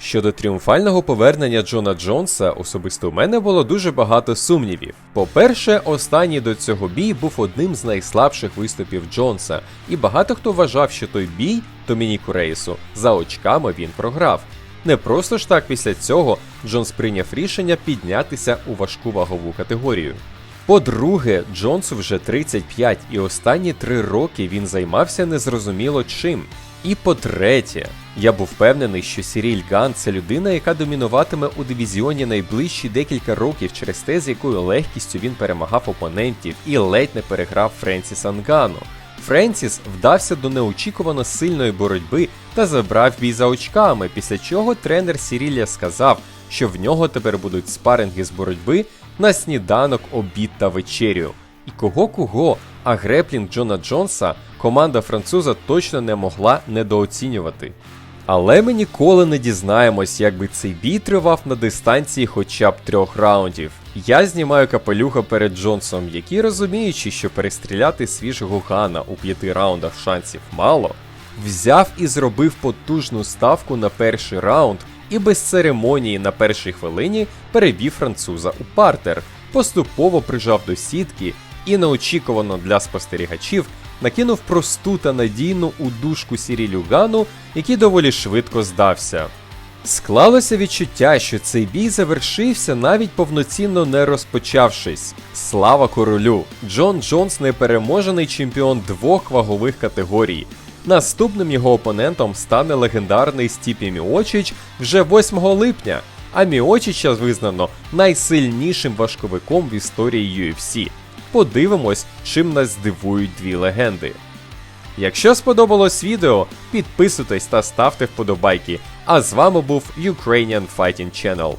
Щодо тріумфального повернення Джона Джонса, особисто у мене було дуже багато сумнівів. По-перше, останній до цього бій був одним з найслабших виступів Джонса, і багато хто вважав, що той бій Домініку Рейсу за очками він програв. Не просто ж так після цього Джонс прийняв рішення піднятися у важку вагову категорію. По-друге, Джонсу вже 35, і останні три роки він займався незрозуміло чим. І по-третє, я був впевнений, що Сіріль Ган це людина, яка домінуватиме у дивізіоні найближчі декілька років через те, з якою легкістю він перемагав опонентів і ледь не переграв Френсіса Нгану. Френсіс вдався до неочікувано сильної боротьби та забрав бій за очками, після чого тренер Сірілля сказав, що в нього тепер будуть спаринги з боротьби на сніданок, обід та вечерю. І кого кого, а греплінг Джона Джонса команда француза точно не могла недооцінювати. Але ми ніколи не дізнаємось, як би цей бій тривав на дистанції хоча б трьох раундів. Я знімаю капелюха перед Джонсом, який розуміючи, що перестріляти свіжого Гана у п'яти раундах шансів мало, взяв і зробив потужну ставку на перший раунд і без церемонії на першій хвилині перевів француза у партер, поступово прижав до сітки і неочікувано для спостерігачів накинув просту та надійну удушку Сірілю Гану, який доволі швидко здався. Склалося відчуття, що цей бій завершився навіть повноцінно не розпочавшись. Слава королю! Джон Джонс непереможений чемпіон двох вагових категорій. Наступним його опонентом стане легендарний Стіпі Міочич вже 8 липня, а Міочича визнано найсильнішим важковиком в історії UFC. Подивимось, чим нас здивують дві легенди. Якщо сподобалось відео, підписуйтесь та ставте вподобайки. А з вами був Ukrainian Fighting Channel.